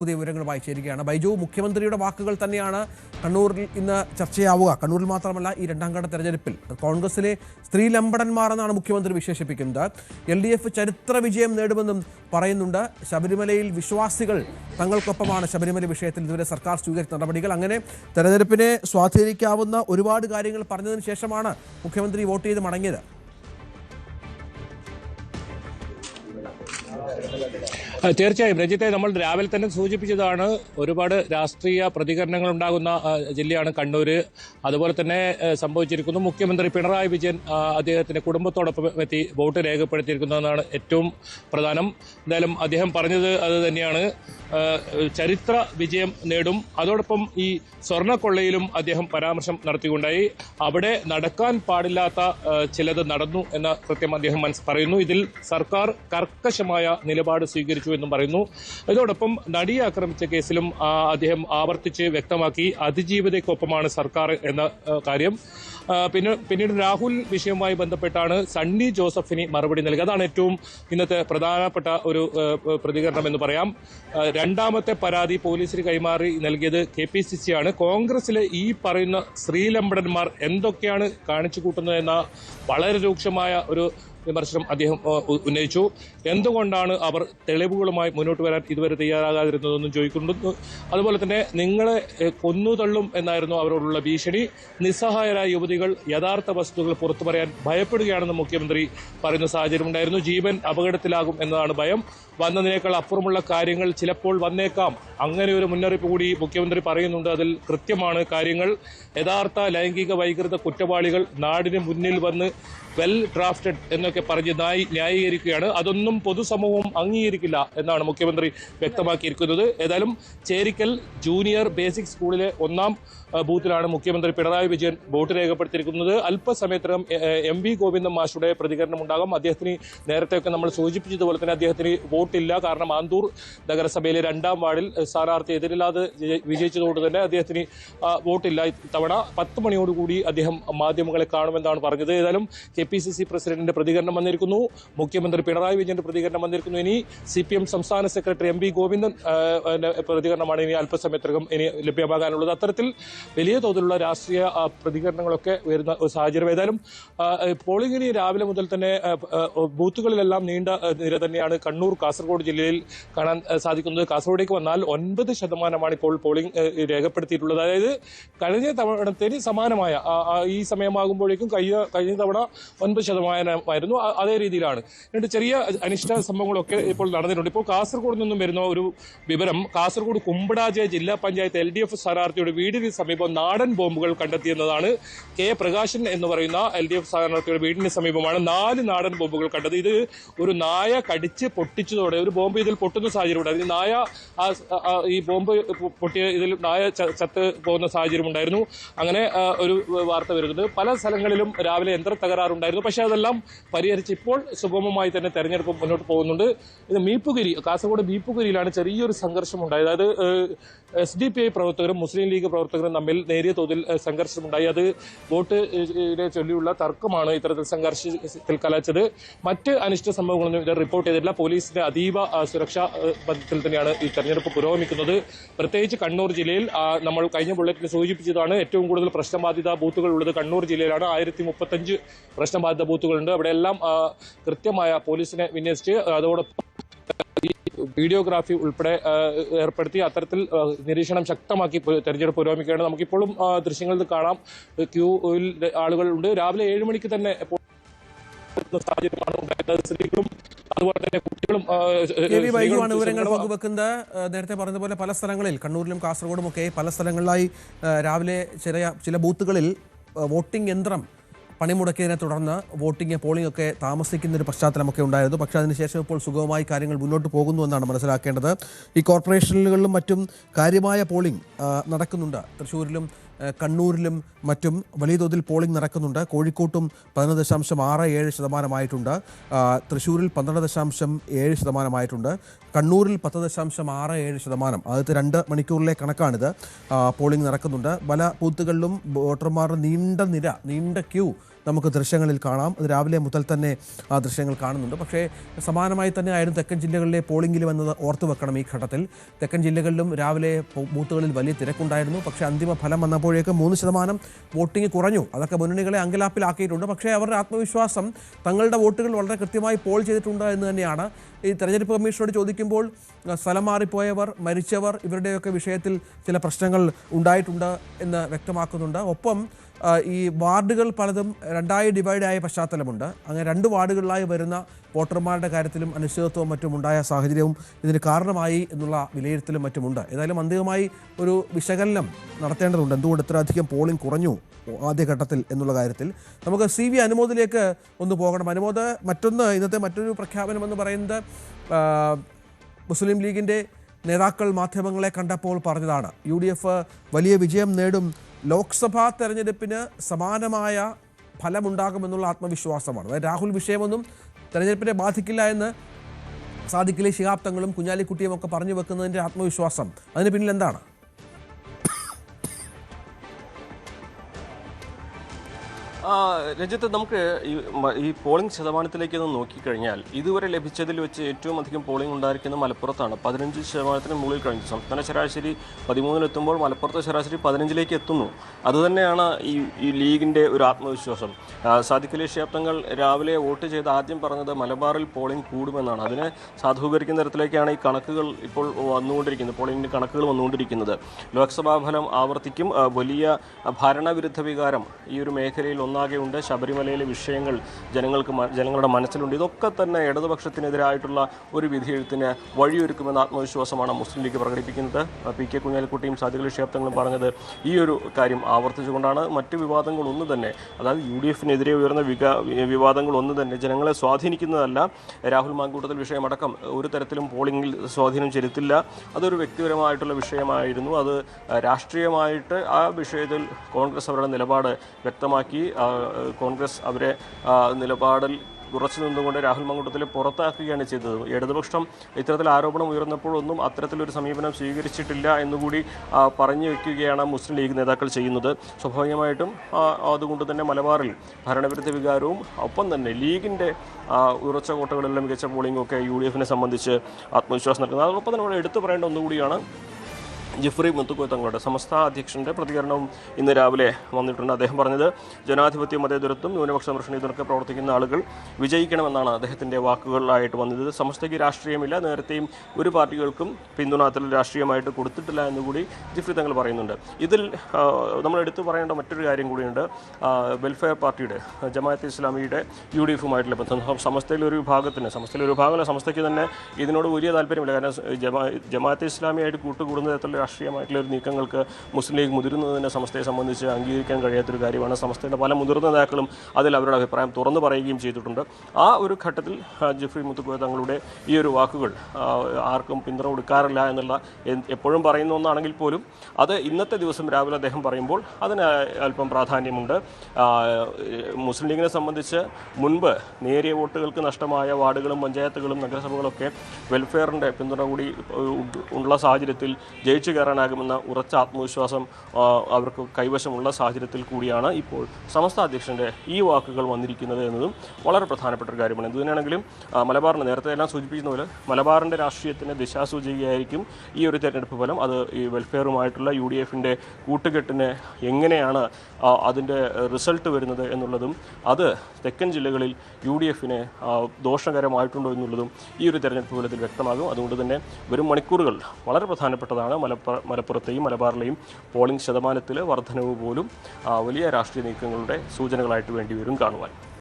പുതിയ വിവരങ്ങളുമായി ചേരുകയാണ് ബൈജു മുഖ്യമന്ത്രിയുടെ വാക്കുകൾ തന്നെയാണ് കണ്ണൂരിൽ ഇന്ന് ചർച്ചയാവുക. കണ്ണൂരിൽ മാത്രമല്ല ഈ രണ്ടാം ഘട്ട തെരഞ്ഞെടുപ്പിൽ കോൺഗ്രസിലെ സ്ത്രീ ലംബടന്മാർ എന്നാണ് മുഖ്യമന്ത്രി വിശേഷിപ്പിക്കുന്നത്. എൽ ഡി എഫ് ചരിത്ര വിജയം നേടുമെന്നും പറയുന്നുണ്ട്. ശബരിമലയിൽ വിശ്വാസികൾ തങ്ങൾക്കൊപ്പമാണ് ശബരിമല വിഷയത്തിൽ ഇതുവരെ സർക്കാർ സ്വീകരിച്ച നടപടികൾ. അങ്ങനെ തെരഞ്ഞെടുപ്പിനെ സ്വാധീനിക്കാവുന്ന ഒരുപാട് കാര്യങ്ങൾ പറഞ്ഞതിന് ശേഷമാണ് മുഖ്യമന്ത്രി വോട്ട് ചെയ്ത് മടങ്ങിയത്. തീർച്ചയായും. രഞ്ജിത്തെ നമ്മൾ രാവിലെ തന്നെ സൂചിപ്പിച്ചതാണ് ഒരുപാട് രാഷ്ട്രീയ പ്രതികരണങ്ങൾ ഉണ്ടാകുന്ന ജില്ലയാണ് കണ്ണൂർ അതുപോലെ തന്നെ സംഭവിച്ചിരിക്കുന്നു മുഖ്യമന്ത്രി പിണറായി വിജയൻ അദ്ദേഹത്തിന്റെ കുടുംബത്തോടൊപ്പം എത്തി വോട്ട് രേഖപ്പെടുത്തിയിരിക്കുന്നതെന്നാണ് ഏറ്റവും പ്രധാനം. എന്തായാലും അദ്ദേഹം പറഞ്ഞത് അത് തന്നെയാണ്. ചരിത്ര വിജയം നേടും. അതോടൊപ്പം ഈ സ്വർണക്കൊള്ളയിലും അദ്ദേഹം പരാമർശം നടത്തിക്കൊണ്ടായി അവിടെ നടക്കാൻ പാടില്ലാത്ത ചിലത് നടന്നു എന്ന കൃത്യം അദ്ദേഹം പറയുന്നു. ഇതിൽ സർക്കാർ കർക്കശമായ നിലപാട് സ്വീകരിച്ചു എന്നും പറയുന്നു. ഇതോടൊപ്പം നടിയെ ആക്രമിച്ച കേസിലും അദ്ദേഹം ആവർത്തിച്ച് വ്യക്തമാക്കി അതിജീവിതയ്ക്കൊപ്പമാണ് സർക്കാർ എന്ന കാര്യം. പിന്നെ പിന്നീട് രാഹുൽ വിഷയവുമായി ബന്ധപ്പെട്ടാണ് സണ്ണി ജോസഫിന് മറുപടി നൽകി അതാണ് ഏറ്റവും ഇന്നത്തെ പ്രധാനപ്പെട്ട ഒരു പ്രതികരണം എന്ന് പറയാം. രണ്ടാമത്തെ പരാതി പോലീസിന് കൈമാറി നൽകിയത് കെ പി സി സി ആണ് കോൺഗ്രസിലെ ഈ പറയുന്ന ശ്രീലമ്പടന്മാർ എന്തൊക്കെയാണ് കാണിച്ചു കൂട്ടുന്നത് എന്ന വളരെ രൂക്ഷമായ ഒരു വിമർശനം അദ്ദേഹം ഉന്നയിച്ചു. എന്തുകൊണ്ടാണ് അവർ തെളിവുകളുമായി മുന്നോട്ട് വരാൻ ഇതുവരെ തയ്യാറാകാതിരുന്നതെന്നും ചോദിക്കുന്നു അതുപോലെ തന്നെ നിങ്ങളെ കൊന്നുതള്ളും എന്നായിരുന്നു അവരോടുള്ള ഭീഷണി. നിസ്സഹായരായ യുവതികൾ യഥാർത്ഥ വസ്തുതകൾ പുറത്തു പറയാൻ ഭയപ്പെടുകയാണെന്ന് മുഖ്യമന്ത്രി പറയുന്ന സാഹചര്യം ഉണ്ടായിരുന്നു ജീവൻ അപകടത്തിലാകും എന്നതാണ് ഭയം. വന്നതിനേക്കാൾ അപ്പുറമുള്ള കാര്യങ്ങൾ ചിലപ്പോൾ വന്നേക്കാം. അങ്ങനെ ഒരു മുന്നറിയിപ്പ് കൂടി മുഖ്യമന്ത്രി പറയുന്നുണ്ട്. അതിൽ കൃത്യമാണ് കാര്യങ്ങൾ. യഥാർത്ഥ ലൈംഗിക വൈകൃത കുറ്റവാളികൾ നാടിന് മുന്നിൽ വന്ന് വെൽ ഡ്രാഫ്റ്റഡ് എന്നൊക്കെ പറഞ്ഞ് നായി ന്യായീകരിക്കുകയാണ്. അതൊന്നും പൊതുസമൂഹം അംഗീകരിക്കില്ല എന്നാണ് മുഖ്യമന്ത്രി വ്യക്തമാക്കിയിരിക്കുന്നത്. ഏതായാലും ചേരിക്കൽ ജൂനിയർ ബേസിക് സ്കൂളിലെ ഒന്നാം ബൂത്തിലാണ് മുഖ്യമന്ത്രി പിണറായി വിജയൻ വോട്ട് രേഖപ്പെടുത്തിയിരിക്കുന്നത്. അല്പസമയത്തിനകം എ- വി ഗോവിന്ദൻ മാഷുടെ പ്രതികരണം ഉണ്ടാകും അദ്ദേഹത്തിന് നേരത്തെയൊക്കെ നമ്മൾ സൂചിപ്പിച്ചതുപോലെ തന്നെ അദ്ദേഹത്തിന് വോട്ടില്ല. കാരണം ആന്തൂർ നഗരസഭയിലെ രണ്ടാം വാർഡിൽ സ്ഥാനാർത്ഥി എതിരില്ലാതെ വിജയിച്ചതുകൊണ്ട് തന്നെ അദ്ദേഹത്തിന് വോട്ടില്ല. ഇത്തവണ പത്ത് മണിയോടുകൂടി അദ്ദേഹം മാധ്യമങ്ങളെ കാണുമെന്നാണ് പറഞ്ഞത്. ഏതായാലും കെ പി സി സി പ്രസിഡന്റിന്റെ പ്രതികരണം വന്നിരിക്കുന്നു. മുഖ്യമന്ത്രി പിണറായി വിജയന്റെ പ്രതികരണം വന്നിരിക്കുന്നു. ഇനി സി പി എം സംസ്ഥാന സെക്രട്ടറി എം വി ഗോവിന്ദൻ പ്രതികരണമാണ് ഇനി അല്പസമയത്തിനകം ഇനി ലഭ്യമാകാനുള്ളത്. അത്തരത്തിൽ വലിയ തോതിലുള്ള രാഷ്ട്രീയ പ്രതികരണങ്ങളൊക്കെ വരുന്ന ഒരു സാഹചര്യം. ഏതായാലും പോളിംഗിന് രാവിലെ മുതൽ തന്നെ ബൂത്തുകളിലെല്ലാം നീണ്ട നിര തന്നെയാണ് കണ്ണൂർ കാസർഗോഡ്. ജില്ലയിൽ കാണാൻ സാധിക്കുന്നത്. കാസർഗോഡേക്ക് വന്നാൽ ഒൻപത് ശതമാനമാണ് ഇപ്പോൾ പോളിംഗ് രേഖപ്പെടുത്തിയിട്ടുള്ളത്. അതായത് കഴിഞ്ഞ തവണത്തിന് സമാനമായ ഈ സമയമാകുമ്പോഴേക്കും കഴിഞ്ഞ കഴിഞ്ഞ തവണ ഒൻപത് ശതമാനമായിരുന്നു. അതേ രീതിയിലാണ്. രണ്ട് ചെറിയ അനിഷ്ട സംഭവങ്ങളൊക്കെ ഇപ്പോൾ നടന്നിട്ടുണ്ട്. ഇപ്പോൾ കാസർഗോഡ് നിന്നും വരുന്ന ഒരു വിവരം കാസർഗോഡ് കുമ്പടാജയ ജില്ലാ പഞ്ചായത്ത് എൽ ഡി എഫ് സ്ഥാനാർത്ഥിയുടെ വീടിന് സമീപം നാടൻ ബോംബുകൾ കണ്ടെത്തിയെന്നതാണ് കെ പ്രകാശൻ എന്ന് പറയുന്ന എൽ ഡി എഫ് സ്ഥാനാർത്ഥിയുടെ വീടിന് സമീപമാണ് നാല് നാടൻ ബോംബുകൾ കണ്ടത്. ഇത് ഒരു നായ കടിച്ച് പൊട്ടിച്ചതോടെ ഒരു ബോംബ് ഇതിൽ പൊട്ടുന്ന സാഹചര്യം ഉണ്ടായിരുന്നു നായ ഈ ബോംബ് പൊട്ടിയ ഇതിൽ നായ ചത്ത് പോകുന്ന സാഹചര്യം ഉണ്ടായിരുന്നു. അങ്ങനെ ഒരു വാർത്ത വരുന്നത് പല സ്ഥലങ്ങളിലും രാവിലെ യന്ത്ര തകരാറുണ്ടായിരുന്നു. പക്ഷേ അതെല്ലാം പരിഹരിച്ച് ഇപ്പോൾ സുഗമമായി തന്നെ തെരഞ്ഞെടുപ്പ് മുന്നോട്ട് പോകുന്നുണ്ട്. ഇത് മീപ്പുഗിരി കാസർഗോഡ് മീപ്പുഗിരിയിലാണ് ചെറിയൊരു സംഘർഷം ഉണ്ടായത് അതായത് എസ് ഡി പി ഐ പ്രവർത്തകരും മുസ്ലിം ലീഗ് പ്രവർത്തകരും തമ്മിൽ നേരിയ തോതിൽ സംഘർഷമുണ്ടായി. അത് വോട്ട് ചൊല്ലിയുള്ള തർക്കമാണ് ഇത്തരത്തിൽ സംഘർഷത്തിൽ കലാച്ചത്. മറ്റ് അനിഷ്ട സംഭവങ്ങളൊന്നും ഇത് റിപ്പോർട്ട് ചെയ്തിട്ടില്ല. പോലീസിന്റെ അതീവ സുരക്ഷാ പദ്ധതിയിൽ തന്നെയാണ് ഈ തെരഞ്ഞെടുപ്പ് പുരോഗമിക്കുന്നത്. പ്രത്യേകിച്ച് കണ്ണൂർ ജില്ലയിൽ നമ്മൾ കഴിഞ്ഞ ബുള്ളറ്റിൽ സൂചിപ്പിച്ചതാണ് ഏറ്റവും കൂടുതൽ പ്രശ്നബാധിത ബൂത്തുകൾ ഉള്ളത് കണ്ണൂർ ജില്ലയിലാണ്. ആയിരത്തി മുപ്പത്തഞ്ച് പ്രശ്നബാധിത ബൂത്തുകളുണ്ട്. അവിടെയെല്ലാം കൃത്യമായ പോലീസിനെ വിന്യസിച്ച് അതോടൊപ്പം വീഡിയോഗ്രാഫി ഉൾപ്പെടെ ഏർപ്പെടുത്തി അത്തരത്തിൽ നിരീക്ഷണം ശക്തമാക്കി തെരഞ്ഞെടുപ്പ് പുരോഗമിക്കുകയാണ്. നമുക്കിപ്പോഴും ദൃശ്യങ്ങളിൽ കാണാം. ക്യൂവിൽ ആളുകളുണ്ട് രാവിലെ ഏഴ് മണിക്ക് തന്നെ ഇപ്പോൾ സാഹചര്യമാണ് ഉണ്ടായത് സ്ത്രീകളും അതുപോലെ തന്നെ കുട്ടികളും വിവരങ്ങൾ പങ്കുവെക്കുന്നത്. നേരത്തെ പറഞ്ഞതുപോലെ പല സ്ഥലങ്ങളിൽ കണ്ണൂരിലും കാസർഗോഡും ഒക്കെ പല സ്ഥലങ്ങളിലായി രാവിലെ ചില ചില ബൂത്തുകളിൽ വോട്ടിംഗ് യന്ത്രം പണിമുടക്കിയതിനെ തുടർന്ന് വോട്ടിംഗ് പോളിംഗ് ഒക്കെ താമസിക്കുന്ന ഒരു പശ്ചാത്തലമൊക്കെ ഉണ്ടായിരുന്നു. പക്ഷേ അതിനുശേഷം ഇപ്പോൾ സുഗമമായി കാര്യങ്ങൾ മുന്നോട്ട് പോകുന്നു എന്നാണ് മനസ്സിലാക്കേണ്ടത്. ഈ കോർപ്പറേഷനുകളിലും മറ്റും കാര്യമായ പോളിംഗ് നടക്കുന്നുണ്ട്. തൃശ്ശൂരിലും കണ്ണൂരിലും മറ്റും വലിയ തോതിൽ പോളിംഗ് നടക്കുന്നുണ്ട്. കോഴിക്കോട്ടും പതിനൊന്ന് ദശാംശം ആറ് ഏഴ് ശതമാനമായിട്ടുണ്ട്. തൃശ്ശൂരിൽ പന്ത്രണ്ട് ദശാംശം ഏഴ് ശതമാനമായിട്ടുണ്ട്. കണ്ണൂരിൽ പത്ത് ദശാംശം ആറ് ഏഴ് ശതമാനം. ആദ്യത്തെ രണ്ട് മണിക്കൂറിലെ കണക്കാണിത്. പോളിംഗ് നടക്കുന്നുണ്ട്. പല ബൂത്തുകളിലും വോട്ടർമാരുടെ നീണ്ട നിര നീണ്ട ക്യൂ നമുക്ക് ദൃശ്യങ്ങളിൽ കാണാം. രാവിലെ മുതൽ തന്നെ ആ ദൃശ്യങ്ങൾ കാണുന്നുണ്ട്. പക്ഷേ സമാനമായി തന്നെ ആയിരം തെക്കൻ ജില്ലകളിലെ പോളിംഗിലും എന്നത് ഓർത്തു വെക്കണം ഈ ഘട്ടത്തിൽ. തെക്കൻ ജില്ലകളിലും രാവിലെ ബൂത്തുകളിൽ വലിയ തിരക്കുണ്ടായിരുന്നു. പക്ഷേ അന്തിമ ഫലം വന്നപ്പോഴേക്ക് മൂന്ന് ശതമാനം വോട്ടിംഗ് കുറഞ്ഞു. അതൊക്കെ മുന്നണികളെ അങ്കലാപ്പിലാക്കിയിട്ടുണ്ട്. പക്ഷേ അവരുടെ ആത്മവിശ്വാസം തങ്ങളുടെ വോട്ടുകൾ വളരെ കൃത്യമായി പോൾ ചെയ്തിട്ടുണ്ട് എന്ന് തന്നെയാണ് ഈ തെരഞ്ഞെടുപ്പ് കമ്മീഷനോട് ചോദിക്കുമ്പോൾ സ്ഥലം മാറിപ്പോയവർ മരിച്ചവർ ഇവരുടെയൊക്കെ വിഷയത്തിൽ ചില പ്രശ്നങ്ങൾ ഉണ്ടായിട്ടുണ്ട് എന്ന് വ്യക്തമാക്കുന്നുണ്ട്. ഒപ്പം ഈ വാർഡുകൾ പലതും രണ്ടായി ഡിവൈഡായ പശ്ചാത്തലമുണ്ട്. അങ്ങനെ രണ്ട് വാർഡുകളിലായി വരുന്ന വോട്ടർമാരുടെ കാര്യത്തിലും അനിശ്ചിതത്വവും മറ്റും ഉണ്ടായ സാഹചര്യവും ഇതിന് കാരണമായി എന്നുള്ള വിലയിരുത്തലും മറ്റുമുണ്ട്. ഏതായാലും അന്തിമമായി ഒരു വിശകലനം നടത്തേണ്ടതുണ്ട്. എന്തുകൊണ്ട് ഇത്രയധികം പോളിംഗ് കുറഞ്ഞു ആദ്യഘട്ടത്തിൽ എന്നുള്ള കാര്യത്തിൽ. നമുക്ക് സി വി അനുമോദിലേക്ക് ഒന്ന് പോകണം. അനുമോദ മറ്റൊന്ന് ഇന്നത്തെ മറ്റൊരു പ്രഖ്യാപനം എന്ന് പറയുന്നത് മുസ്ലിം ലീഗിന്റെ നേതാക്കൾ മാധ്യമങ്ങളെ കണ്ടപ്പോൾ പറഞ്ഞതാണ്. യു വലിയ വിജയം നേടും ലോക്സഭാ തെരഞ്ഞെടുപ്പിന് സമാനമായ ഫലമുണ്ടാകുമെന്നുള്ള ആത്മവിശ്വാസമാണ്. അതായത് രാഹുൽ വിഷയമൊന്നും തെരഞ്ഞെടുപ്പിനെ ബാധിക്കില്ല എന്ന് സാധിക്കില്ല ശിഹാബ്ദങ്ങളും കുഞ്ഞാലിക്കുട്ടിയും ഒക്കെ പറഞ്ഞു വെക്കുന്നതിന്റെ ആത്മവിശ്വാസം. അതിന് പിന്നിൽ എന്താണ്? രഞ്ജിത്ത് നമുക്ക് ഈ പോളിംഗ് ശതമാനത്തിലേക്ക് ഒന്ന് നോക്കിക്കഴിഞ്ഞാൽ ഇതുവരെ ലഭിച്ചതിൽ വെച്ച് ഏറ്റവും അധികം പോളിംഗ് ഉണ്ടായിരിക്കുന്നത് മലപ്പുറത്താണ്. പതിനഞ്ച് ശതമാനത്തിന് മുകളിൽ കഴിഞ്ഞു. സംസ്ഥാന ശരാശരി പതിമൂന്നിലെത്തുമ്പോൾ മലപ്പുറത്തെ ശരാശരി പതിനഞ്ചിലേക്ക് എത്തുന്നു. അതുതന്നെയാണ് ഈ ഈ ലീഗിന്റെ ഒരു ആത്മവിശ്വാസം. സാധിക്കലി തങ്ങൾ രാവിലെ വോട്ട് ചെയ്ത് ആദ്യം പറഞ്ഞത് മലബാറിൽ പോളിംഗ് കൂടുമെന്നാണ്. അതിനെ സാധൂകരിക്കുന്ന തരത്തിലേക്കാണ് ഈ കണക്കുകൾ ഇപ്പോൾ വന്നുകൊണ്ടിരിക്കുന്നത് പോളിംഗിന്റെ കണക്കുകൾ വന്നുകൊണ്ടിരിക്കുന്നത്. ലോക്സഭാ ഫലം ആവർത്തിക്കും. വലിയ ഭരണവിരുദ്ധ വികാരം ഈ ഒരു മേഖലയിൽ ഒന്നാകെ ഉണ്ട് ശബരിമലയിലെ വിഷയങ്ങൾ ജനങ്ങൾക്ക് ജനങ്ങളുടെ മനസ്സിലുണ്ട്. ഇതൊക്കെ തന്നെ ഇടതുപക്ഷത്തിനെതിരായിട്ടുള്ള ഒരു വിധിയെഴുത്തിന് വഴിയൊരുക്കുമെന്ന ആത്മവിശ്വാസമാണ് മുസ്ലിം ലീഗ് പ്രകടിപ്പിക്കുന്നത്. പി കെ കുഞ്ഞാലിക്കുട്ടിയും സാദിഖലി ക്ഷേപ്തങ്ങളും പറഞ്ഞത് ഈ ഒരു കാര്യം ആവർത്തിച്ചുകൊണ്ടാണ്. മറ്റ് വിവാദങ്ങളൊന്നും തന്നെ അതായത് യു ഡി എഫിനെതിരെ ഉയർന്ന വികാ വിവാദങ്ങളൊന്നും തന്നെ ജനങ്ങളെ സ്വാധീനിക്കുന്നതല്ല. രാഹുൽ മാങ്കൂട്ടത്തിൽ വിഷയമടക്കം ഒരു തരത്തിലും പോളിംഗിൽ സ്വാധീനം ചെലുത്തില്ല. അതൊരു വ്യക്തിപരമായിട്ടുള്ള വിഷയമായിരുന്നു. അത് രാഷ്ട്രീയമായിട്ട് ആ വിഷയത്തിൽ കോൺഗ്രസ് അവരുടെ നിലപാട് വ്യക്തമാക്കി. കോൺഗ്രസ് അവരെ നിലപാടിൽ ഉറച്ചു നിന്നുകൊണ്ട് രാഹുൽ മങ്കുട്ടത്തിലെ പുറത്താക്കുകയാണ് ചെയ്തത്. ഇടതുപക്ഷം ഇത്തരത്തിൽ ആരോപണം ഉയർന്നപ്പോഴൊന്നും അത്തരത്തിലൊരു സമീപനം സ്വീകരിച്ചിട്ടില്ല എന്നുകൂടി പറഞ്ഞു വയ്ക്കുകയാണ് മുസ്ലിം ലീഗ് നേതാക്കൾ ചെയ്യുന്നത്. സ്വാഭാവികമായിട്ടും അതുകൊണ്ട് തന്നെ മലബാറിൽ ഭരണവിരുദ്ധ വികാരവും ഒപ്പം തന്നെ ലീഗിന്റെ ഉറച്ച കോട്ടകളിലെല്ലാം മികച്ച പോളിംഗും ഒക്കെ യു ഡി എഫിനെ സംബന്ധിച്ച് ആത്മവിശ്വാസം നൽകുന്നത്. അതോടൊപ്പം തന്നെ ഇവിടെ എടുത്തു പറയേണ്ട ഒന്നുകൂടിയാണ് ജിഫ്രി മുത്തുക്കോയ തങ്ങളുടെ സമസ്ത അധ്യക്ഷന്റെ പ്രതികരണവും ഇന്ന് രാവിലെ വന്നിട്ടുണ്ട്. അദ്ദേഹം പറഞ്ഞത് ജനാധിപത്യ മതേതരത്വം ന്യൂനപക്ഷ സംരക്ഷണത്തിനൊക്കെ പ്രവർത്തിക്കുന്ന ആളുകൾ വിജയിക്കണമെന്നാണ് അദ്ദേഹത്തിന്റെ വാക്കുകളിലായിട്ട് വന്നത്. സമസ്തയ്ക്ക് രാഷ്ട്രീയമില്ല. നേരത്തെയും ഒരു പാർട്ടികൾക്കും പിന്തുണ അത്തരം രാഷ്ട്രീയമായിട്ട് കൊടുത്തിട്ടില്ല എന്നുകൂടി ജിഫ്രി തങ്ങൾ പറയുന്നുണ്ട്. ഇതിൽ നമ്മൾ എടുത്തു പറയേണ്ട മറ്റൊരു കാര്യം കൂടിയുണ്ട്. വെൽഫെയർ പാർട്ടിയുടെ ജമാഅത്ത് ഇസ്ലാമിയുടെ യു ഡി എഫുമായിട്ടുള്ള ബന്ധം സമസ്തയിലെ ഒരു വിഭാഗത്തിന് സമസ്തയിലെ ഒരു വിഭാഗമല്ല സമസ്തയ്ക്ക് തന്നെ ഇതിനോട് വലിയ താല്പര്യമില്ല. കാരണം ജമാ ജമാഅത്ത് ഇസ്ലാമിയായിട്ട് കൂട്ടുകൂടുന്ന തരത്തിലുള്ള രാഷ്ട്രീയമായിട്ടുള്ള ഒരു നീക്കങ്ങൾക്ക് മുസ്ലിം ലീഗ് മുതിരുന്നതിനെ സംസ്ഥയെ സംബന്ധിച്ച് അംഗീകരിക്കാൻ കഴിയാത്തൊരു കാര്യമാണ്. സംസ്ഥയുടെ പല മുതിർന്ന നേതാക്കളും അതിൽ അവരുടെ അഭിപ്രായം തുറന്നു പറയുകയും ചെയ്തിട്ടുണ്ട്. ആ ഒരു ഘട്ടത്തിൽ ജിഫ്രി മുത്തുക്കോയ തങ്ങളുടെ ഈ ഒരു വാക്കുകൾ ആർക്കും പിന്തുണ കൊടുക്കാറില്ല എന്നുള്ള എപ്പോഴും പറയുന്ന ഒന്നാണെങ്കിൽ പോലും അത് ഇന്നത്തെ ദിവസം രാവിലെ അദ്ദേഹം പറയുമ്പോൾ അതിന് അല്പം പ്രാധാന്യമുണ്ട്. മുസ്ലിം ലീഗിനെ സംബന്ധിച്ച് മുൻപ് നേരിയ വോട്ടുകൾക്ക് നഷ്ടമായ വാർഡുകളും പഞ്ചായത്തുകളും നഗരസഭകളൊക്കെ വെൽഫെയറിന്റെ പിന്തുണ കൂടി ഉള്ള സാഹചര്യത്തിൽ ജയിച്ചു കയറാനാകുമെന്ന ഉറച്ച ആത്മവിശ്വാസം അവർക്ക് കൈവശമുള്ള സാഹചര്യത്തിൽ കൂടിയാണ് ഇപ്പോൾ സമസ്ത അധ്യക്ഷന്റെ ഈ വാക്കുകൾ വന്നിരിക്കുന്നത് എന്നതും വളരെ പ്രധാനപ്പെട്ട ഒരു കാര്യമാണ്. എന്തുതന്നെയാണെങ്കിലും മലബാറിന് നേരത്തെ എല്ലാം സൂചിപ്പിക്കുന്ന പോലെ മലബാറിന്റെ രാഷ്ട്രീയത്തിന്റെ ദിശാസൂചികയായിരിക്കും ഈ ഒരു തെരഞ്ഞെടുപ്പ് ഫലം. അത് ഈ വെൽഫെയറുമായിട്ടുള്ള യു ഡി എഫിന്റെ കൂട്ടുകെട്ടിന് എങ്ങനെയാണ് അതിന്റെ റിസൾട്ട് വരുന്നത് എന്നുള്ളതും അത് തെക്കൻ ജില്ലകളിൽ യു ഡി എഫിന് ദോഷകരമായിട്ടുണ്ടോ എന്നുള്ളതും ഈ ഒരു തെരഞ്ഞെടുപ്പ് ഫലത്തിൽ വ്യക്തമാകും. അതുകൊണ്ട് തന്നെ വരും മണിക്കൂറുകൾ വളരെ പ്രധാനപ്പെട്ടതാണ്. മലപ്പുറ മലപ്പുറത്തെയും മലബാറിലെയും പോളിംഗ് ശതമാനത്തിലെ വർധനവ് പോലും വലിയ രാഷ്ട്രീയ നീക്കങ്ങളുടെ സൂചനകളായിട്ട് വേണ്ടിവരും കാണുവാൻ.